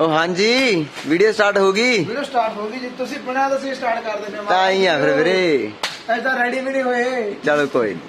ਉਹ ਹਾਂਜੀ video start ਹੋ ਗਈ। ਵੀਡੀਓ ਸਟਾਰਟ ਹੋ ਗਈ ਜੀ ਤੁਸੀਂ ਬਿਨਾਂ ਦੱਸੇ ਸਟਾਰਟ ਕਰ ਦਿੰਦੇ ਹੋ ਤਾਂ ਹੀ ਆ ਫਿਰ ਵੀਰੇ। ਐਦਾਂ ਰੈਡੀ ਵੀ ਨਹੀਂ ਹੋਏ। ਚਲੋ ਕੋਈ ਨੀ।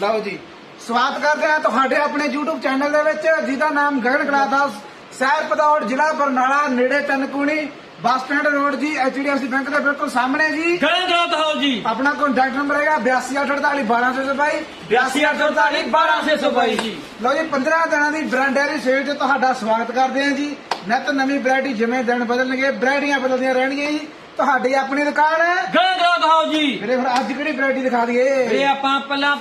ਲਓ ਜੀ ਸਵਾਗਤ ਕਰਦੇ ਹਾਂ ਤੁਹਾਡੇ ਆਪਣੇ YouTube ਚੈਨਲ ਦੇ ਵਿੱਚ ਜਿਹਦਾ ਨਾਮ ਗਗਨ ਕਲਾਦਾਸ ਸਹਿਰ ਪਦੌੜ ਜ਼ਿਲ੍ਹਾ ਬਰਨਾਲਾ ਨੇੜੇ ਤਨਕੂਣੀ ਬੱਸ ਸਟੈਂਡ ਰੋਡ ਜੀ HDFC ਬੈਂਕ ਦੇ ਬਿਲਕੁਲ ਸਾਹਮਣੇ ਜੀ। ਗਣਗਰਾਤ ਹਾਊਸ ਜੀ। ਆਪਣਾ ਕੰਟੈਕਟ ਨੰਬਰ ਹੈਗਾ 8248 1222 8248 12622 ਜੀ। ਲਓ ਜੀ 15 ਦਿਨਾਂ ਦੀ ਬ੍ਰਾਂਡਰੀ ਸੇਲ ਤੇ ਤੁਹਾਡਾ ਸਵਾਗਤ ਕਰਦੇ ਹਾਂ ਜੀ। ਨਿਤ ਨਵੀਂ ਵੈਰਾਈਟੀ ਜਿਵੇਂ ਦਿਨ ਬਦਲਣਗੇ ਵੈਰਾਈਟੀਆਂ ਬਦਲਦੀਆਂ ਰਹਿਣਗੀਆਂ ਜੀ। ਤੁਹਾਡੀ ਆਪਣੀ ਦੁਕਾਨ ਹੈ? ਗਣਗਰਾਤ ਹਾਊਸ ਜੀ। ਵੀਰੇ ਹੁਣ ਅੱਜ ਕਿਹੜੀ ਵੈਰਾਈਟੀ ਦਿਖਾ ਦਈਏ? ਇਹ ਆਪਾਂ ਪਹਿਲਾਂ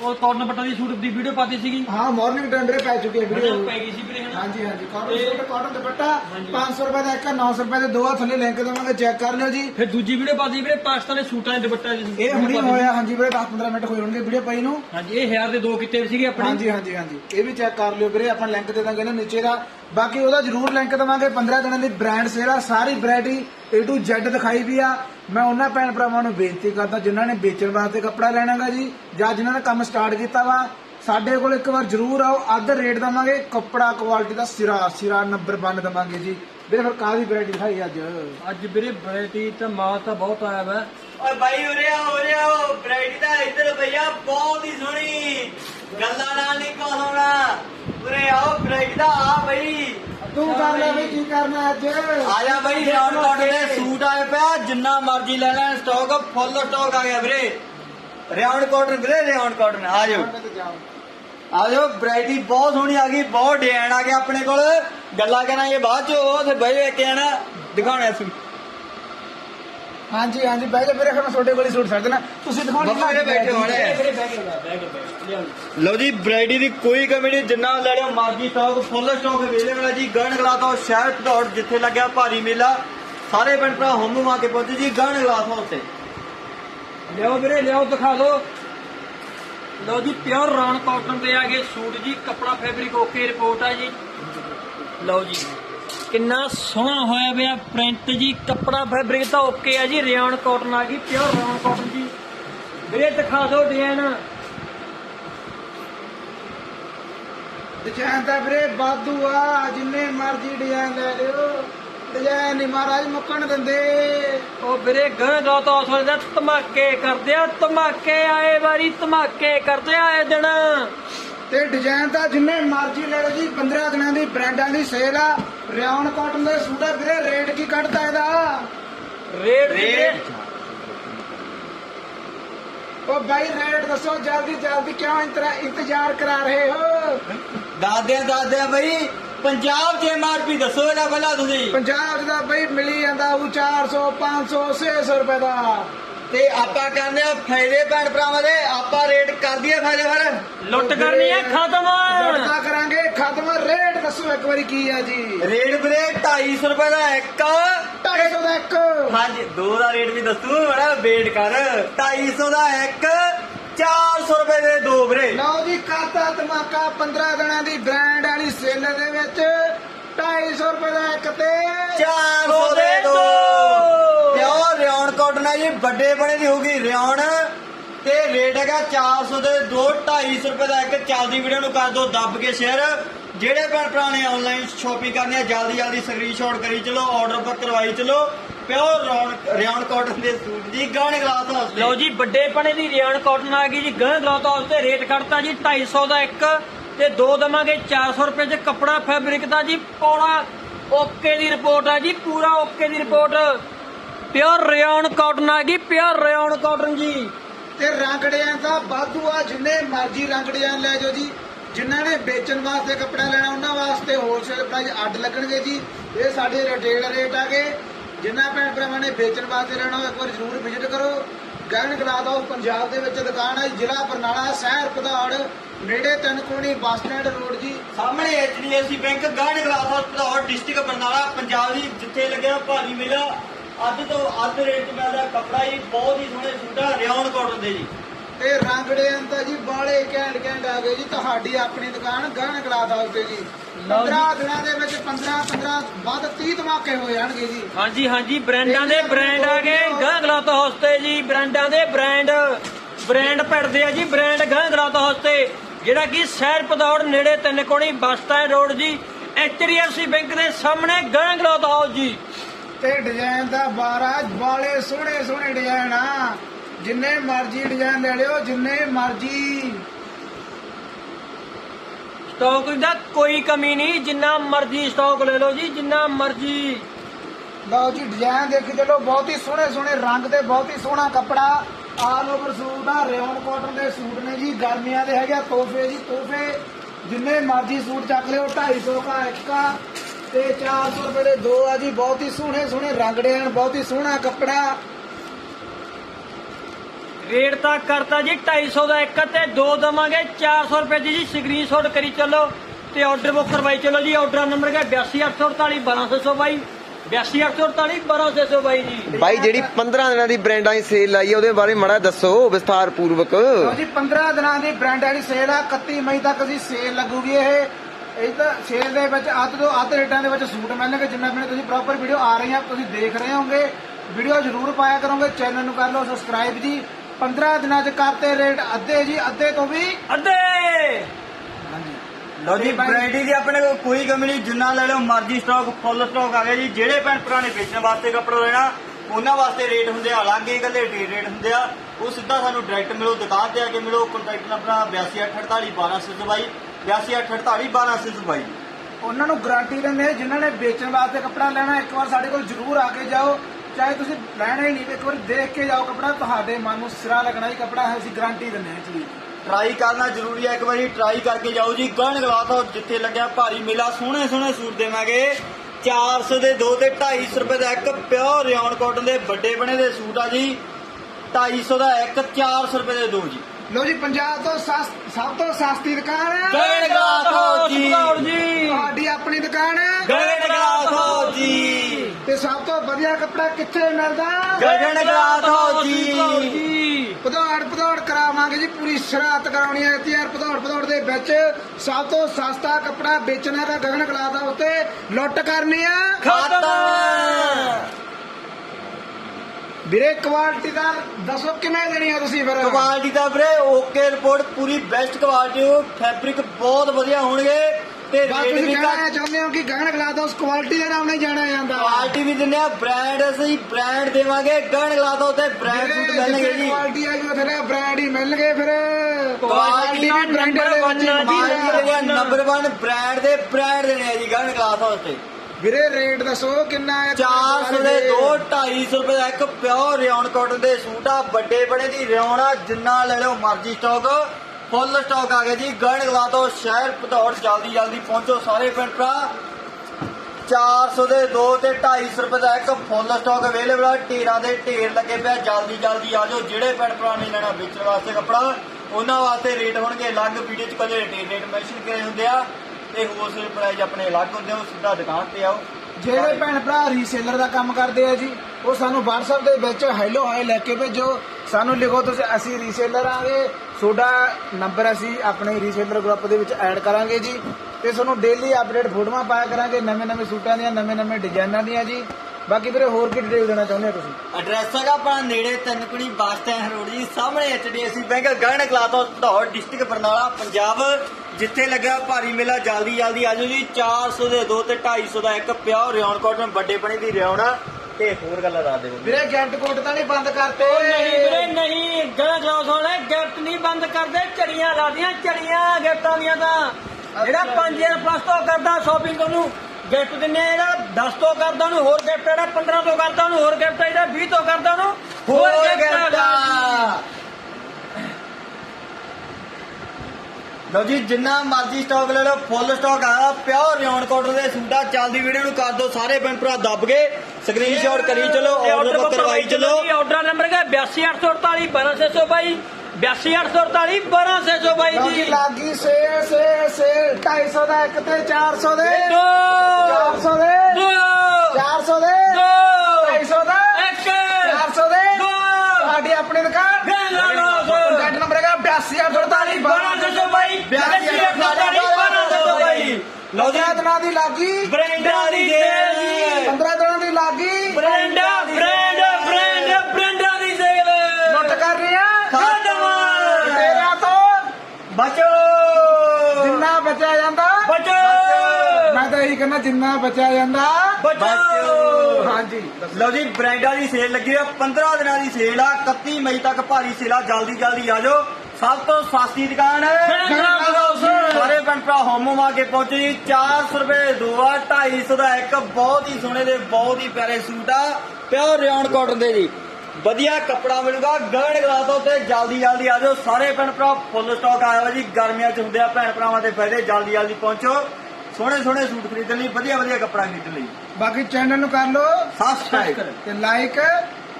ਉਹ ਕਾਟਨ ਪੱਟਾ ਦੀ ਸ਼ੂਟ ਦੀ ਵੀਡੀਓ ਪਾਤੀ ਸੀਗੀ। ਹਾਂ ਮਾਰਨਿੰਗ ਵੀਰੇ ਪੈ ਚੁੱਕੀ ਹੈ ਵੀਡੀਓ ਪੈ ਗਈ ਸੀ ਵੀਰੇ ਹਨਾ? ਹਾਂਜੀ ਹਾਂਜੀ। ਕਾਟਨ ਸੂਟ ਕਾਟਨ ਦੁਪੱਟਾ ਹਾਂਜੀ। 500 ਰੁਪਏ ਦਾ ਇੱਕ 900 ਰੁਪਏ ਦੇ ਦੋ ਆ ਥੱਲੇ ਲਿੰਕ ਦੇਵਾਂਗੇ ਚੈੱਕ ਕਰ ਲਿਓ ਜੀ। ਫਿਰ ਦੂਜੀ ਵੀਡੀਓ ਪਾਤੀ ਵੀਰੇ ਪਾਕਿਸਤਾਨੀ ਸੂਟਾਂ ਦੇ ਦੁਪੱਟਾ ਜੀ। ਇਹ ਹੁਣੀ ਹੋਇਆ ਹਾਂਜੀ ਵੀਰੇ 10 15 ਮਿੰਟ ਹੋਏ ਹੋਣਗੇ ਵੀਡੀਓ ਪਈ ਨੂੰ। ਹਾਂਜੀ ਇਹ ਹਜ਼ਾਰ ਦੇ ਦੋ ਕੀਤੇ ਸੀਗੇ ਆਪਣੇ। ਹਾਂਜੀ ਹਾਂਜੀ ਹਾਂਜੀ। ਇਹ ਵੀ ਚੈੱਕ ਕਰ ਲਿਓ ਵੀਰੇ ਆਪਾਂ ਲਿੰਕ ਦੇ ਦਾਂਗੇ ਨਾ ਨੀਚੇ ਦਾ। ਬਾਕੀ ਉਹਦਾ ਜਰੂਰ ਲਿੰਕ ਦੇਵਾਂਗੇ 15 ਦਿਨਾਂ ਦੀ ਬ੍ਰਾਂਡ ਸੇਲ ਆ ਸਾਰੀ ਵੈਰਾਈਟੀ A to Z ਦਿਖਾਈ ਵੀ ਆ। ਮੈਂ ਉਹਨਾਂ ਭੈਣ ਭਰਾਵਾਂ ਨੂੰ ਬੇਨਤੀ ਕਰਦਾ ਜਿਨ੍ਹਾਂ ਨੇ ਵੇਚਣ ਵਾਸਤੇ ਕੱਪੜਾ ਲੈਣਾਗਾ ਜੀ ਜਾਂ ਜਿਨ੍ਹਾਂ ਨੇ ਕੰਮ ਸਟਾਰਟ ਕੀਤਾ ਵਾ ਸਾਡੇ ਕੋਲ ਇੱਕ ਵਾਰ ਜਰੂਰ ਆਓ। ਅੱਧ ਰੇਟ ਦਵਾਂਗੇ ਕੱਪੜਾ ਕੁਆਲਿਟੀ ਦਾ ਸਿਰਾ ਸਿਰਾ ਨੰਬਰ 1 ਦਵਾਂਗੇ ਜੀ। ਵੀਰੇ ਫਿਰ ਕਾਹਦੀ ਵੈਰਾਈਟੀ ਦਿਖਾਈ ਅੱਜ? ਅੱਜ ਵੀਰੇ ਵੈਰਾਈਟੀ ਤਾਂ ਮਾਲ ਤਾਂ ਬਹੁਤ ਆਇਆ ਵਾ। ਓਏ ਬਾਈ ਉਰੇ ਆ ਉਰੇ ਆ ਬ੍ਰਾਈਟ ਦਾ ਇੱਧਰ ਭਈਆ ਬਹੁਤ ਹੀ ਸੋਹਣੀ। ਗੱਲਾਂ ਨਾਲ ਨਹੀਂ ਕੋ ਹੋਣਾ ਉਰੇ ਆਓ ਬ੍ਰਾਈਟ ਦਾ ਆ ਬਈ ਤੂੰ ਕਰ ਲੈ ਵੀ ਕੀ ਕਰਨਾ ਅੱਜ। ਆ ਜਾ ਬਈ ਰਾਉਣ ਕਾਟ ਦੇ ਸੂਟ ਆਏ ਪਿਆ ਜਿੰਨਾ ਮਰਜ਼ੀ ਲੈ ਲੈ ਸਟਾਕ ਫੁੱਲ ਸਟਾਕ ਆ ਗਿਆ ਵੀਰੇ। ਰਿਆਉਣ ਕਾਟਨ ਵੀਰੇ ਰਿਆਉਣ ਕਾਟਨ ਆ ਜਾਓ। ਆ ਜਾਓ ਵੈਰਾਈਟੀ ਬਹੁਤ ਸੋਹਣੀ ਆ ਗਈ ਬਹੁਤ ਡਿਜ਼ਾਈਨ ਆ ਗਿਆ ਆਪਣੇ ਕੋਲ। ਗੱਲਾਂ ਕਰਾਂਗੇ ਬਾਅਦ ਚ ਉਹ ਤੇ ਬਈ ਵੇਖ ਕੇ ਆਣਾ ਦਿਖਾਉਣਾ ਸੀ ਹਾਂਜੀ ਹਾਂਜੀ ਬਹਿ ਜਾ ਵੀਰੇ ਫਿਰ ਮੈਂ ਤੁਹਾਡੇ ਕੋਲ ਹੀ ਸੂਟ ਛੱਡ ਦੇਣਾ ਤੁਸੀਂ ਦਿਖਾਉਣੀ ਬਾਬਾ ਵੀਰੇ ਬੈਠੇ ਹੋਣੇ। ਵੀਰੇ ਬੈਗ ਲਗਾ ਬੈਗ ਬੈਗ ਲਿਆਓ ਲਓ ਜੀ ਵੈਰਾਈਟੀ ਦੀ ਕੋਈ ਕਮੀ ਨਹੀਂ ਜਿੰਨਾ ਲੈ ਲਿਓ ਮਰਜ਼ੀ ਸਟਾਕ ਫੁੱਲ ਸਟਾਕ ਅਵੇਲੇਬਲ ਹੈ ਜੀ। ਗਣ ਗਲਾਸ ਹਾਊਸ ਸ਼ਹਿਰ ਦੌੜ ਜਿੱਥੇ ਲੱਗਿਆ ਭਾਰੀ ਮੇਲਾ ਸਾਰੇ ਪਿੰਡ ਭਰਾ ਹੰਮ ਆ ਕੇ ਪਹੁੰਚੇ ਜੀ ਗਣ ਗਲਾਸ ਹਾਊਸ ਤੇ। ਲਿਆਓ ਵੀਰੇ ਲਿਆਓ ਦਿਖਾ ਦਿਓ। ਲਓ ਜੀ ਪਿਓਰ ਰੌਣ ਕਾਟਨ ਤੇ ਆ ਗਏ ਸੂਟ ਜੀ ਕੱਪੜਾ ਫੈਬਰਿਕ ਓਕੇ ਰਿਪੋਰਟ ਆ ਜੀ। ਲਓ ਜੀ। ਕਿੰਨਾ ਸੋਹਣਾ ਹੋਇਆ ਪਿਆ। ਪ੍ਰਿੰਟ ਜੀ ਕੱਪੜਾ ਫੈਬਰਿਕ ਤਾਂ ਓਕੇ ਆ ਜੀ। ਰਿਆਨ ਕਾਟਨ ਆ ਗਈ ਪਿਓਰ ਰੌਣ ਕਾਟਨ ਜੀ। ਵੀਰੇ ਦਿਖਾ ਦਿਓ ਡਿਜ਼ਾਈਨ ਡਿਜ਼ਾਈਨ ਤਾਂ ਵੀਰੇ ਵਾਧੂ ਆ ਜਿੰਨੇ ਮਰਜ਼ੀ ਡਿਜ਼ਾਈਨ ਲੈ ਲਿਓ। ਡਿਜ਼ਾਈਨ ਨਹੀਂ ਮਹਾਰਾਜ ਮੁੱਕਣ ਦਿੰਦੇ। ਉਹ ਵੀਰੇ ਗਣ ਦਾ ਤਾਂ ਉਸ ਵੇਲੇ ਧਮਾਕੇ ਕਰਦੇ ਆ। ਧਮਾਕੇ ਆਏ ਵਾਰੀ ਧਮਾਕੇ ਕਰਦੇ ਆਏ ਦਿਨ। ਤੇ ਡਿਜ਼ਾਈਨ ਤਾਂ ਜਿੰਨੇ ਮਰਜ਼ੀ ਲੈ ਲਓ ਜੀ 15 ਦਿਨਾਂ ਦੀ ਬ੍ਰਾਂਡਾਂ ਦੀ ਸੇਲ ਆ। ਰਿਆਉਣ ਕਾਟਨ ਦੇ ਸੂਟ ਆ ਵੀਰੇ ਰੇਟ ਕੀ ਕੱਢਦਾ ਇਹਦਾ? ਰੇਟ ਰੇਟ ਉਹ ਬਾਈ ਰੇਟ ਦੱਸੋ ਜਲਦੀ ਜਲਦੀ ਕਿਉਂ ਇੰਤਰਾ- ਇੰਤਜ਼ਾਰ ਕਰਾ ਰਹੇ ਹੋ? ਦਾਦਿਆਂ ਦਾਦਿਆਂ ਬਈ ਪੰਜਾਬ 'ਚ ਐਮਆਰਪੀ ਦੱਸੋ ਇਹਦਾ ਪਹਿਲਾਂ ਤੁਸੀਂ। ਪੰਜਾਬ ਦਾ ਬਈ ਮਿਲੀ ਜਾਂਦਾ ਉਹ 400 500 600 ਰੁਪਏ ਦਾ। ਤੇ ਆਪਾਂ ਕਹਿੰਦੇ ਆ ਫਾਇਦੇ ਭੈਣ ਭਰਾਵਾਂ ਦੇ ਆਪਾਂ ਰੇਟ ਕਰ ਦਈਏ ਫਾਇਦੇ ਫਿਰ ਲੁੱਟ ਕਰਨੀ ਆ ਖਤਮ। ਲੜਦਾ ਕਰਾਂਗੇ ਖਤਮ। ਰੇਟ ਦੱਸੋ ਇੱਕ ਵਾਰੀ ਕੀ ਆ ਜੀ। ਰੇਟ ਵੀਰੇ 250 ਰੁਪਏ ਦਾ ਇੱਕ। 250 ਦਾ ਇੱਕ। ਹਾਂਜੀ ਦੋ ਦਾ ਰੇਟ ਵੀ ਦੱਸੂ ਬੜਾ ਵੇਟ ਕਰ। 250 ਦਾ ਇੱਕ 400 ਰੁਪਏ ਦੇ ਦੋ ਵੀਰੇ। ਲਓ ਜੀ ਕਾਤਾ ਧਮਾਕਾ 15 ਦਿਨਾਂ ਦੀ ਬ੍ਰਾਂਡ ਵਾਲੀ ਸੇਲ ਦੇ ਵਿੱਚ। 250 ਰੁਪਏ ਦਾ ਇੱਕ ਤੇ 400 ਦੇ। ਦੋ ਪਿਓਰ ਰਿਆਉਣ ਕਾਟਨ ਹੈ ਜੀ, ਵੱਡੇ ਬਣੇ ਦੀ ਹੋਗੀ ਰਿਆਉਣ ਤੇ ਰੇਟ ਹੈਗਾ 400 ਦੇ ਦੋ 250 ਰੁਪਏ ਦਾ ਇੱਕ ਚੱਲਦੀ ਵੀਡੀਓ ਨੂੰ ਕਰ ਦੋ ਦੱਬ ਕੇ ਸ਼ੇਅਰ ਜਿਹੜੇ ਭੈਣ ਭਰਾ ਨੇ ਆਨਲਾਈਨ ਸ਼ਾਪਿੰਗ ਕਰਨੀ ਹੈ ਜਲਦੀ ਜਲਦੀ ਸਕਰੀਨਸ਼ਾਟ ਕਰੀ ਚਲੋ ਆਰਡਰ ਪਰ ਕਰਵਾਈ ਚਲੋ। ਪਿਓਰ ਰਿਆਉਣ ਕਾਟਨ ਦੇ ਸੂਟ ਜੀ ਗਾਣੇ ਗਲਾਸ ਹਾਊਸ ਲਓ ਜੀ, ਵੱਡੇ ਪਣੇ ਦੀ ਰਿਆਨ ਕਾਟਨ ਆ ਗਈ ਜੀ ਗਨ ਗਲੌਤ ਹਾਊਸ ਤੇ ਰੇਟ ਕੱਢਤਾ ਜੀ 250 ਦਾ ਇੱਕ। ਤੇ ਦੋ ਦਵਾਂਗੇ 400 ਰੁਪਏ ਚ ਕੱਪੜਾ ਫੈਬਰਿਕ ਦਾ ਜੀ ਪੌਣਾ ਓਕੇ ਦੀ ਰਿਪੋਰਟ ਆ ਜੀ, ਪੂਰਾ ਓਕੇ ਦੀ ਰਿਪੋਰਟ ਪਿਓਰ ਰਿਆਨ ਕਾਟਨ ਆ ਗਈ ਪਿਓਰ ਰਿਆਨ ਕਾਟਨ ਜੀ। ਤੇ ਰੰਗੜਿਆਂ ਦਾ ਵਾਧੂ ਆ ਜਿੰਨੇ ਮਰਜ਼ੀ ਰੰਗੜਿਆਂ ਲੈ ਜਾਓ ਜੀ। ਜਿਨ੍ਹਾਂ ਨੇ ਵੇਚਣ ਵਾਸਤੇ ਕੱਪੜਾ ਲੈਣਾ ਉਹਨਾਂ ਵਾਸਤੇ ਹੋਲਸੇਲ ਪ੍ਰਾਈਸ ਅੱਡ ਲੱਗਣਗੇ ਜੀ। ਇਹ ਸਾਡੇ ਰਿਟੇਲ ਰੇਟ ਆਗੇ। ਜਿਨ੍ਹਾਂ ਭੈਣ ਭਰਾਵਾਂ ਨੇ ਵੇਚਣ ਵਾਸਤੇ ਲੈਣਾ ਇੱਕ ਵਾਰ ਜ਼ਰੂਰ ਵਿਜ਼ਿਟ ਕਰੋ। ਗਗਨ ਗਲਾਸ ਹਾਊਸ ਪੰਜਾਬ ਦੇ ਵਿੱਚ ਦੁਕਾਨ ਹੈ ਜ਼ਿਲ੍ਹਾ ਬਰਨਾਲਾ ਸ਼ਹਿਰ ਪਧੌੜ ਨੇੜੇ ਤਨਕੋਣੀ ਬੱਸ ਸਟੈਂਡ ਰੋਡ ਜੀ। ਸਾਹਮਣੇ HDFC bank Gagan cloth house Bhadaur district Barnala Punjab ਦੀ ਜਿੱਥੇ ਲੱਗਿਆ ਭਾਰੀ ਮੇਲਾ। ਅੱਧ ਤੋਂ ਅੱਧ ਰੇਟ 'ਚ ਮਿਲਦਾ ਕੱਪੜਾ ਜੀ ਬਹੁਤ ਹੀ ਸੋਹਣੇ ਸੂਟ ਰਿਆਉਣ ਕਾਟਨ ਦੇ ਜੀ। ਤੇ ਰੰਗੜਿਆਂ ਤਾਂ ਜੀ ਬਾਲੇ ਘੈਂਟ ਘੈਂਟ ਆ ਗਏ ਜੀ ਤੁਹਾਡੀ ਆਪਣੀ ਦੁਕਾਨ ਗਗਨ ਗਲਾਸ ਹਾਊਸ ਤੇ ਜੀ। ਲਓ ਜੀ। 15 ਦਿਨਾਂ ਦੇ ਵਿੱਚ 15 15 ਵੱਧ 30 ਧਮਾਕੇ ਹੋ ਜਾਣਗੇ ਜੀ। ਹਾਂਜੀ ਹਾਂਜੀ ਬ੍ਰਾਂਡਾਂ ਦੇ ਬ੍ਰਾਂਡ ਆ ਗਏ। ਗਨ ਗਲੌਤ ਹਾਊਸ ਤੇ ਜੀ ਬ੍ਰਾਂਡਾਂ ਦੇ ਬ੍ਰਾਂਡ ਬ੍ਰਾਂਡ ਪੜਦੇ ਆ ਜੀ ਬ੍ਰਾਂਡ ਗਨ ਗਲੌਤ ਹਾਊਸ ਤੇ। ਜਿਹੜਾ ਕਿ ਸ਼ਹਿਰ ਪਦੌੜ ਨੇੜੇ ਤਿੰਨ ਕੋਣੀ ਬੱਸ ਸਟੈਂਡ ਰੋਡ ਜੀ ਐਚਡੀਐਫਸੀ ਬੈਂਕ ਦੇ ਸਾਹਮਣੇ ਗਾਂਗਲੋਤ ਹਾਊਸ ਜੀ। ਤੇ ਡਿਜ਼ਾਈਨ ਦਾ ਬਾਰਾ ਵਾਲੇ ਸੋਹਣੇ ਸੋਹਣੇ ਡਿਜ਼ਾਈਨ ਆ। ਜਿੰਨੇ ਮਰਜ਼ੀ ਡਿਜ਼ਾਈਨ ਲੈ ਲਿਓ ਜਿੰਨੇ ਮਰਜ਼ੀ। ਸਟਾਕ ਦਾ ਕੋਈ ਕਮੀ ਨਹੀਂ ਜਿੰਨਾ ਮਰਜ਼ੀ ਸਟਾਕ ਲੈ ਲਓ ਜੀ ਜਿੰਨਾ ਮਰਜ਼ੀ। ਲਓ ਜੀ ਡਿਜ਼ਾਈਨ ਦੇਖੀ ਚਲੋ ਬਹੁਤ ਹੀ ਸੋਹਣੇ ਸੋਹਣੇ ਰੰਗ ਤੇ ਬਹੁਤ ਹੀ ਸੋਹਣਾ ਕੱਪੜਾ। ਆਲ ਓਵਰ ਸੂਟ ਆ ਰਿਓਨ ਕਾਟਨ ਦੇ ਸੂਟ ਨੇ ਜੀ ਗਰਮੀਆਂ ਦੇ ਹੈਗੇ ਤੋਹਫੇ ਜੀ ਤੋਹਫੇ। ਜਿੰਨੇ ਮਰਜ਼ੀ ਸੂਟ ਚੱਕ ਲਿਓ 250 ਦਾ ਇੱਕ ਤੇ 400 ਰੁਪਏ ਦੇ ਦੋ ਆ ਜੀ ਬਹੁਤ ਹੀ ਸੋਹਣੇ ਸੋਹਣੇ ਰੰਗ ਡਿਜ਼ਾਈਨ ਬਹੁਤ ਹੀ ਸੋਹਣਾ ਕੱਪੜਾ। ਰੇਟ ਤਾਂ ਕਰਤਾ ਜੀ 250 ਦਾ ਇੱਕ ਤੇ ਦੋ ਦਵਾਂਗੇ 400 ਰੁਪਏ ਦੀ ਜੀ ਸਕਰੀਨਸ਼ਾਟ ਕਰੀ ਚੱਲੋ ਤੇ ਆਰਡਰ ਬੁੱਕ ਕਰਵਾਈ ਚੱਲੋ ਜੀ ਆਰਡਰ ਨੰਬਰ ਹੈ 82848 12222 82848 12222 ਜੀ। ਬਾਈ ਜਿਹੜੀ 15 ਦਿਨਾਂ ਦੀ ਬ੍ਰਾਂਡਾਂ ਦੀ ਸੇਲ ਲਾਈ ਆ ਉਹਦੇ ਬਾਰੇ ਮੜਾ ਦੱਸੋ ਵਿਸਥਾਰ ਪੂਰਵਕ ਜੀ 15 ਦਿਨਾਂ ਦੀ ਬ੍ਰਾਂਡ ਵਾਲੀ ਸੇਲ ਆ 31 ਮਈ ਤੱਕ ਅਸੀਂ ਸੇਲ ਲੱਗੂਗੀ ਇਹ। ਇਹ ਤਾਂ ਸੇਲ ਦੇ ਵਿੱਚ ਅੱਧ ਤੋਂ ਅੱਧ ਰੇਟਾਂ ਦੇ ਵਿੱਚ ਸੂਟ ਮਿਲਣਗੇ ਜਿੰਨਾ ਵੀ ਤੁਸੀਂ ਪ੍ਰੋਪਰ ਵੀਡੀਓ ਆ ਰਹੀਆਂ ਤੁਸੀਂ ਦੇਖ ਰਹੇ ਹੋਵੋਗੇ। ਵੀਡੀਓ ਜ਼ਰੂਰ ਪਾਇਆ ਕਰੋਗੇ ਚੈਨਲ ਨੂੰ ਕਰ ਲਓ ਸਬਸਕ੍ਰਾਈਬ ਜੀ। 15 ਦਿਨਾਂ 'ਚ ਕਰਤੇ ਰੇਟ ਅੱਧੇ ਜੀ ਅੱਧੇ ਤੋਂ ਵੀ ਅੱਧੇ! ਹਾਂਜੀ। ਲਓ ਜੀ ਵੈਰਾਈਟੀ ਦੀ ਆਪਣੇ ਕੋਲ ਕੋਈ ਕਮੀ ਨਹੀਂ ਜਿੰਨਾ ਲੈ ਲਓ ਮਰਜ਼ੀ ਸਟਾਕ ਫੁੱਲ ਸਟਾਕ ਆ ਗਿਆ ਜੀ। ਜਿਹੜੇ ਭੈਣ ਭਰਾ ਨੇ ਵੇਚਣ ਵਾਸਤੇ ਕੱਪੜਾ ਲੈਣਾ ਉਹਨਾਂ ਵਾਸਤੇ ਰੇਟ ਹੁੰਦੇ ਆ ਅਲੱਗ ਹੀ ਇਕੱਲੇ ਡੇ ਰੇਟ ਹੁੰਦੇ ਆ। ਉਹ ਸਿੱਧਾ ਸਾਨੂੰ ਡਾਇਰੈਕਟ ਮਿਲੋ ਦੁਕਾਨ ਤੇ ਆ ਕੇ ਮਿਲੋ ਕੰਟੈਕਟ ਨੰਬਰ 8248481222 8248481222 ਉਹਨਾਂ ਨੂੰ ਗਾਰੰਟੀ ਦਿੰਦੇ ਹਾਂ, ਜਿਨ੍ਹਾਂ ਨੇ ਵੇਚਣ ਵਾਸਤੇ ਕੱਪੜਾ ਲੈਣਾ ਇੱਕ ਵਾਰ ਸਾਡੇ ਕੋਲ ਜ਼ਰੂਰ ਆ ਕੇ ਜਾਓ। ਚਾਹੇ ਤੁਸੀਂ ਲੈਣਾ ਹੀ ਨਹੀਂ ਇੱਕ ਵਾਰ ਦੇਖ ਕੇ ਜਾਓ ਕੱਪੜਾ ਤੁਹਾਡੇ ਮਨ ਨੂੰ ਸਿਰਾ ਲੱਗਣਾ ਹੀ ਕੱਪੜਾ ਹੈ ਅਸੀਂ ਗਾਰੰਟੀ ਦਿੰਦੇ ਹਾਂ ਦੀ ਟਰਾਈ ਕਰਨਾ ਜ਼ਰੂਰੀ ਹੈ ਇੱਕ ਵਾਰੀ ਟਰਾਈ ਕਰਕੇ ਜਾਓ ਜੀ। ਗਣ ਗਲਾਸ ਹਾਊਸ ਜਿੱਥੇ ਲੱਗਿਆ ਭਾਰੀ ਮੇਲਾ ਸੋਹਣੇ ਸੋਹਣੇ ਸੂਟ ਦੇਵਾਂਗੇ। 400 ਦੇ ਦੋ ਤੇ 250 ਰੁਪਏ ਦਾ ਇੱਕ ਪਿਓਰ ਰਿਓਨ ਕਾਟਨ ਦੇ ਵੱਡੇ ਬਣੇ ਦੇ ਸੂਟ ਆ ਜੀ। 250 ਦਾ ਇੱਕ 400 ਰੁਪਏ ਦੇ ਦੋ ਜੀ। ਲਓ ਜੀ ਪੰਜਾਬ ਤੋਂ ਸਸ- ਸਭ ਤੋਂ ਸਸਤੀ ਦੁਕਾਨ ਗਣ ਗਲਾਸ ਹਾਊਸ ਜੀ। ਤੁਹਾਡੀ ਆਪਣੀ ਦੁਕਾਨ ਗਣ ਗਲਾਸ ਹਾਊਸ ਜੀ। ਤੇ ਸਭ ਤੋਂ ਵਧੀਆ ਕੱਪੜਾ ਕਿੱਥੇ ਮਿਲਦਾ? ਗਗਨ ਗਲਾਸ ਹਾਊਸ ਜੀ। ਪਧੌੜ ਪਧੌੜ ਕਰਾਵਾਂਗੇ ਜੀ ਪੂਰੀ ਸ਼ਰਾਤ ਕਰਾਉਣੀ ਹੈ ਤੇ ਯਾਰ ਪਧੌੜ ਪਧੌੜ ਦੇ ਵਿੱਚ ਸਭ ਤੋਂ ਸਸਤਾ ਕੱਪੜਾ ਵੇਚਣਾ ਦਾ ਗਗਨ ਕਲਾ ਦਾ ਉੱਤੇ ਲੁੱਟ ਕਰਨੀ ਆ ਖਤਮ। ਵੀਰੇ ਕੁਆਲਿਟੀ ਦਾ ਦੱਸੋ ਕਿਵੇਂ ਦੇਣੀ ਆ ਤੁਸੀਂ ਫਿਰ? ਕੁਆਲਿਟੀ ਦਾ ਵੀਰੇ ਓਕੇ ਰਿਪੋਰਟ ਪੂਰੀ ਬੈਸਟ ਕੁਆਲਿਟੀ ਹੋ ਫੈਬਰਿਕ ਬਹੁਤ ਵਧੀਆ ਹੋਣਗੇ ਤੇ ਬਸ ਰੇਟ ਤੁਸੀਂ ਵੀ ਕਹਿਣਾ ਘੱਟ ਚਾਹੁੰਦੇ ਹੋ ਕਿ ਕਲਾ ਦਾ ਉਸ ਕੁਆਲਿਟੀ ਦੇ ਨਾਮ ਨਹੀਂ ਜਾਣਿਆ ਜਾਂਦਾ। ਕੁਆਲਿਟੀ ਵੀ ਦਿੰਦੇ ਆ ਬ੍ਰਾਂਡ ਅਸੀਂ ਬ੍ਰਾਂਡ ਦੇਵਾਂਗੇ ਗਣ ਲਾ ਦੋ ਤੇ ਬ੍ਰਾਂਡ ਸੂਟ ਮਿਲਣਗੇ ਜੀ। ਕੁਆਲਿਟੀ ਆ ਜੀ ਉੱਥੇ ਬ੍ਰਾਂਡ ਹੀ ਮਿਲਣਗੇ ਫਿਰ। ਕੁਆਲਿਟੀ ਵੀ ਬ੍ਰਾਂਡਡ ਦੇ ਵਿੱਚ ਹੀ। ਨੰਬਰ 1 ਬ੍ਰਾਂਡ ਦੇ ਬ੍ਰਾਂਡ ਦੇਣੇ ਆ ਜੀ ਗਣ ਕਲਾਸ ਹਾਊਸ ਤੇ ਵੀਰੇ ਰੇਟ ਦੱਸੋ ਕਿੰਨਾ ਹੈ? 400 ਦੇ ਦੋ 250 ਰੁਪਏ ਦਾ ਇੱਕ ਪਿਓਰ ਰਿਓਨ ਕਾਟਨ ਦੇ ਸੂਟ ਆ ਵੱਡੇ ਬੜੇ ਦੀ ਰਿਓਨ ਆ ਜਿੰਨਾ ਲੈ ਲਓ ਮਰਜ਼ੀ ਸਟਾਕ ਫੁੱਲ ਸਟਾਕ ਆ ਗਿਆ ਜੀ ਗਣ ਗਲਾ ਤੋਂ ਸ਼ਹਿਰ ਭਦੌੜ ਜਲਦੀ ਜਲਦੀ ਪਹੁੰਚੋ ਸਾਰੇ ਪਿੰਡ ਭਰਾ। 400 ਦੇ ਦੋ ਤੇ 250 ਰੁਪਏ ਦਾ ਇੱਕ ਫੁੱਲ ਸਟਾਕ ਅਵੇਲੇਬਲ ਆ ਢੇਰਾਂ ਦੇ ਢੇਰ ਲੱਗੇ ਪਿਆ ਜਲਦੀ ਜਲਦੀ ਆ ਜਾਓ ਜਿਹੜੇ ਪਿੰਡ ਭਰਾ ਨੇ ਲੈਣਾ ਵੇਚਣ ਵਾਸਤੇ ਕੱਪੜਾ ਉਹਨਾਂ ਵਾਸਤੇ ਰੇਟ ਹੋਣਗੇ ਅਲੱਗ ਵੀਡੀਓ ਚ ਕਦੇ ਰੇਟ ਮੈਂਸ਼ਨ ਕਰੇ ਹੁੰਦੇ ਆ। ਤੇ ਹੋਲਸੇਲ ਪ੍ਰਾਈਸ ਆਪਣੇ ਅਲੱਗ ਹੁੰਦੇ ਉਹ ਸਿੱਧਾ ਦੁਕਾਨ ਤੇ ਆਓ। ਜਿਹੜੇ ਭੈਣ ਭਰਾ ਰੀਸੇਲਰ ਦਾ ਕੰਮ ਕਰਦੇ ਆ ਜੀ ਉਹ ਸਾਨੂੰ WhatsApp ਦੇ ਵਿੱਚ ਹੈਲੋ ਹਾਈ ਲੈ ਕੇ ਭੇਜੋ। ਸਾਨੂੰ ਲਿਖੋ ਤੁਸੀਂ ਅਸੀਂ ਰੀਸੇਲਰ ਆਂਗੇ। ਤੁਹਾਡਾ ਨੰਬਰ ਅਸੀਂ ਆਪਣੇ ਰੀਸੇਲਰ ਗਰੁੱਪ ਦੇ ਵਿੱਚ ਐਡ ਕਰਾਂਗੇ ਜੀ। ਤੇ ਤੁਹਾਨੂੰ ਡੇਲੀ ਅਪਡੇਟ ਫੋਟੋਆਂ ਪਾਇਆ ਕਰਾਂਗੇ ਨਵੇਂ ਨਵੇਂ ਸੂਟਾਂ ਦੀਆਂ ਨਵੇਂ ਨਵੇਂ ਡਿਜ਼ਾਈਨਾਂ ਦੀਆਂ ਜੀ। ਬਾਕੀ ਵੀਰੇ ਹੋਰ ਕੀ ਡਿਟੇਲ ਦੇਣਾ ਚਾਹੁੰਦੇ ਹੋ ਤੁਸੀਂ? ਐਡਰੈਸ ਹੈਗਾ ਆਪਣਾ ਨੇੜੇ ਤਿੰਨਕੁਣੀ ਬੱਸ ਸਟੈਂਡ ਰੋਡ ਜੀ ਸਾਹਮਣੇ ਐਚਡੀਐਫਸੀ ਬੈਂਕ ਗਗਨ ਕਲਾਸ ਤੋਂ ਡਿਸਟ੍ਰਿਕਟ ਬਰਨਾਲਾ ਪੰਜਾਬ। ਜਿੱਥੇ ਲੱਗਾ ਭਾਰੀ ਮੇਲਾ ਜਲਦੀ ਜਲਦੀ ਆਜੋ ਜੀ 400 ਦੇ ਦੋ ਤੇ 250 ਦਾ ਇੱਕ ਪਿਓਰ ਰਿਓਨ ਕਾਟਨ ਵੱਡੇ ਬਣੇ ਦੀ ਆ। ਤੇ ਹੋਰ ਗੱਲਾਂ ਦੱਸ ਦਿਓ। ਵੀਰੇ ਗੈਂਟ ਕੋਟ ਤਾਂ ਨਹੀਂ ਬੰਦ ਕਰਤੇ। ਉਹ ਨਹੀਂ ਵੀਰੇ ਨਹੀਂ ਗਲਤ ਜੋਸ ਵਾਲੇ ਗਿਫਟ ਨਹੀਂ ਬੰਦ ਕਰਦੇ ਝੜੀਆਂ ਲਾਦੀਆਂ ਝੜੀਆਂ ਗਿਫਟਾਂ ਦੀਆਂ ਤਾਂ। ਜਿਹੜਾ 5000 ਪਲੱਸ ਤੋਂ ਕਰਦਾ ਸ਼ਾਪਿੰਗ ਉਹਨੂੰ। ਗਿਫਟ ਦਿੰਨੇ ਆ ਜਿਹੜਾ 10 ਤੋਂ ਕਰਦਾ ਉਹਨੂੰ ਹੋਰ ਗਿਫਟ ਜਿਹੜਾ 15 ਤੋਂ ਕਰਦਾ ਉਹਨੂੰ ਹੋਰ ਗਿਫਟ ਜਿਹੜਾ 20 ਤੋਂ ਕਰਦਾ ਉਹਨੂੰ ਹੋਰ ਗਿਫਟ ਲਓ ਜੀ ਜਿੰਨਾ ਮਰਜ਼ੀ ਸਟਾਕ ਲੈ ਲਓ ਫੁੱਲ ਸਟਾਕ ਆ ਪਿਓਰ ਰਿਓਨ ਕਾਟਨ ਦੇ ਸੂਟਾ ਚੱਲਦੀ ਵੀਡੀਓ ਨੂੰ ਕਰ ਦਿਓ ਸਾਰੇ ਭਰਾ ਦੱਬ ਕੇ ਸਕਰੀਨਸ਼ਾਟ ਕਰੀ ਚਲੋ ਆਰਡਰ ਕਰਵਾਈ ਚਲੋ। ਆਰਡਰ ਨੰਬਰ ਹੈ 82848 12222 82848 12222 ਲਓ ਜੀ ਜੀ। ਲੱਗੀ ਸੇਲ ਸੇਲ ਸੇਲ 250 ਦਾ ਇੱਕ ਤੇ 400 ਦੇ। ਦੋ। 400 ਦੇ। ਦੋ। 400 ਦੇ। ਦੋ। 250 ਦਾ। ਇੱਕ। 400 ਦੇ। ਸਾਡੀ ਆਪਣੀ ਦੁਕਾਨ। ਕੰਟੈਕਟ ਨੰਬਰ ਹੈਗਾ 8248 1222 1222 ਲਓ ਜੀ। ਦਿਨਾਂ ਦੀ ਲੱਗੀ ਬ੍ਰਾਂਡਾਂ ਦੀ ਸੇਲ ਜੀ। 15 ਦਿਨਾਂ ਦੀ ਲੱਗੀ। ਬ੍ਰਾਂਡ ਬ੍ਰਾਂਡ ਬ੍ਰਾਂਡਾਂ ਦੀ ਸੇਲ ਲੁੱਟ ਕਰ ਰਹੀ ਆ ਖਤਮ ਤੇਰਾ ਤੋਂ ਬਚੋ ਜਿੰਨਾ ਬਚਿਆ ਜਾਂਦਾ ਬਚੋ ਮੈਂ ਤਾਂ ਇਹੀ ਕਹਿੰਦਾ ਜਿੰਨਾ ਬਚਿਆ ਜਾਂਦਾ ਬਚੋ! ਹਾਂਜੀ। ਲਓ ਜੀ ਬ੍ਰਾਂਡਾਂ ਦੀ ਸੇਲ ਲੱਗੀ ਆ 15 ਦਿਨਾਂ ਦੀ ਸੇਲ ਆ 31 ਮਈ ਤੱਕ ਭਾਰੀ ਸੇਲ ਆ ਜਲਦੀ ਜਲਦੀ ਆ ਜਾਓ। ਸਭ ਤੋਂ ਸਸਤੀ ਦੁਕਾਨ ਸਾਰੇ ਭਰਾ ਹੋਮ ਆ ਕੇ ਪਹੁੰਚੇ ਜੀ 400 ਰੁਪਏ ਦੋ ਆ 250 ਦਾ ਇੱਕ ਬਹੁਤ ਹੀ ਸੋਹਣੇ ਦੇ ਬਹੁਤ ਹੀ ਪਿਆਰੇ ਸੂਟ ਆ ਪਿਓਰ ਰਿਓਨ ਕਾਟਨ ਦੇ ਜੀ। ਵਧੀਆ ਕੱਪੜਾ ਮਿਲੂਗਾ ਗਰਡ ਗਲਾਸ ਉੱਤੇ ਜਲਦੀ ਜਲਦੀ ਆ ਜਾਓ। ਸਾਰੇ ਭੈਣ ਭਰਾ ਫੁੱਲ ਸਟਾਕ ਆਇਆ ਵਾ ਜੀ ਗਰਮੀਆਂ ਚ ਹੁੰਦੇ ਆ ਭੈਣ ਭਰਾਵਾਂ ਦੇ ਫਾਇਦੇ ਜਲਦੀ ਜਲਦੀ ਪਹੁੰਚੋ। ਸੋਹਣੇ ਸੋਹਣੇ ਸੂਟ ਖਰੀਦਣ ਲਈ ਵਧੀਆ ਵਧੀਆ ਕੱਪੜਾ ਖਰੀਦਣ ਲਈ। ਬਾਕੀ ਚੈਨਲ ਨੂੰ ਕਰ ਲਓ ਸਬਸਕ੍ਰਾਈਬ ਤੇ ਲਾਈਕ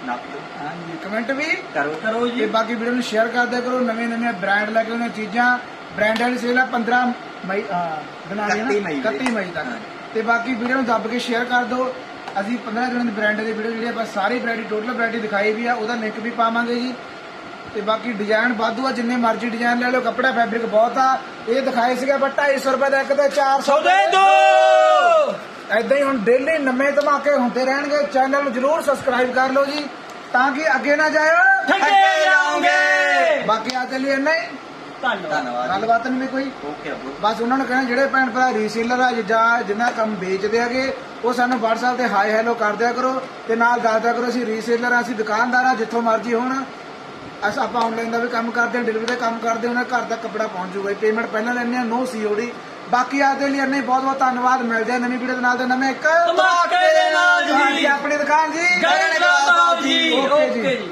ਨਾ ਹਾਂਜੀ ਕਮੈਂਟ ਵੀ। ਕਰੋ ਕਰੋ ਤੇ ਜੀ ਬਾਕੀ ਵੀਡੀਓ ਨੂੰ ਸ਼ੇਅਰ ਕਰਦੇ ਕਰੋ ਨਵੇਂ ਨਵੇਂ ਬ੍ਰਾਂਡ ਲੈ ਕੇ ਉਹਨਾਂ ਚੀਜ਼ਾਂ। ਬ੍ਰਾਂਡਾਂ ਦੀ ਸੇਲ ਆ 15 ਮਈ 31 ਮਈ ਦੀ। 31 ਮਈ ਤੱਕ। ਤੇ ਬਾਕੀ ਵੀਡੀਓ ਨੂੰ ਦੱਬ ਕੇ ਸ਼ੇਅਰ ਕਰ ਦਿਓ। ਅਸੀਂ 15 ਦਿਨਾਂ ਦੀ ਬ੍ਰਾਂਡ ਦੀ ਵੀਡੀਓ ਜਿਹੜੀ ਆਪਾਂ ਸਾਰੀ ਵੈਰਾਈਟੀ ਟੋਟਲ ਵੈਰਾਈਟੀ ਦਿਖਾਈ ਵੀ ਆ ਉਹਦਾ ਲਿੰਕ ਵੀ ਪਾਵਾਂਗੇ ਜੀ। ਤੇ ਬਾਕੀ ਡਿਜ਼ਾਈਨ ਵਾਧੂ ਆ ਜਿੰਨੇ ਮਰਜ਼ੀ ਡਿਜ਼ਾਈਨ ਲੈ ਲਓ ਕੱਪੜਾ ਫੈਬਰਿਕ ਬਹੁਤ ਆ। ਇਹ ਦਿਖਾਏ ਸੀਗੇ ਪਰ 250 ਰੁਪਏ ਦਾ ਇੱਕ ਤੇ 400 ਦੇ। ਦੋ! ਐਦਾਂ ਹੀ ਹੁਣ ਡੇਲੀ ਨਵੇਂ ਧਮਾਕੇ ਹੁੰਦੇ ਰਹਿਣਗੇ ਚੈਨਲ ਨੂੰ ਜਰੂਰ ਸਬਸਕ੍ਰਾਈਬ ਕਰ ਲਓ ਜੀ ਤਾਂ ਕਿ ਅੱਗੇ ਨਾ ਜਾਇਓ। ਠੱਗੇ ਜਾਓਗੇ ਬਾਕੀ ਆ ਚੱਲੀ ਇੰਨਾ ਹੀ। ਧੰਨਵਾਦ। ਧੰਨਵਾਦ। ਗੱਲਬਾਤ ਨਹੀਂ ਵੀ ਕੋਈ? ਓਕੇ ਬਸ ਉਹਨਾਂ ਨੂੰ ਕਹਿਣਾ ਜਿਹੜੇ ਭੈਣ ਭਰਾ ਰੀਸੇਲਰ ਆ ਜਾਂ ਜਿੰਨਾ ਕੰਮ ਵੇਚਦੇ ਹੈਗੇ ਉਹ ਸਾਨੂੰ WhatsApp ਤੇ ਹਾਈ ਹੈਲੋ ਕਰ ਦਿਆ ਕਰੋ ਤੇ ਨਾਲ ਦੱਸ ਦਿਆ ਕਰੋ ਅਸੀਂ ਰੀਸੇਲਰ ਆ ਅਸੀਂ ਦੁਕਾਨਦਾਰ ਆ ਜਿੱਥੋਂ ਮਰਜ਼ੀ ਹੋਣ। ਅਸ ਆਪਾਂ ਆਨਲਾਈਨ ਦਾ ਵੀ ਕੰਮ ਕਰਦੇ ਹਾਂ ਡਿਲੀਵਰੀ ਦਾ ਕੰਮ ਕਰਦੇ ਹਾਂ ਉਹਨਾਂ ਘਰ ਦਾ ਕੱਪੜਾ ਪਹੁੰਚ ਜਾਊਗਾ ਪੇਮੈਂਟ ਪਹਿਲਾਂ ਲੈਣੇ ਆ ਨੋ ਸੀਓਡੀ ਬਾਕੀ ਆਦੇ ਲਈ ਇੰਨੇ ਬਹੁਤ ਬਹੁਤ ਧੰਨਵਾਦ ਮਿਲਦੇ ਆ ਨਵੀਂ ਵੀਡੀਓ ਦੇ ਨਾਲ ਤੇ ਨਵੇਂ ਇੱਕ ਧਮਾਕੇ ਦੇ ਨਾਲ ਜੀ। ਹਾਂਜੀ, ਆਪਣੀ ਦੁਕਾਨ ਜੀ। ਗਗਨ ਜੀ। ਓਕੇ ਜੀ।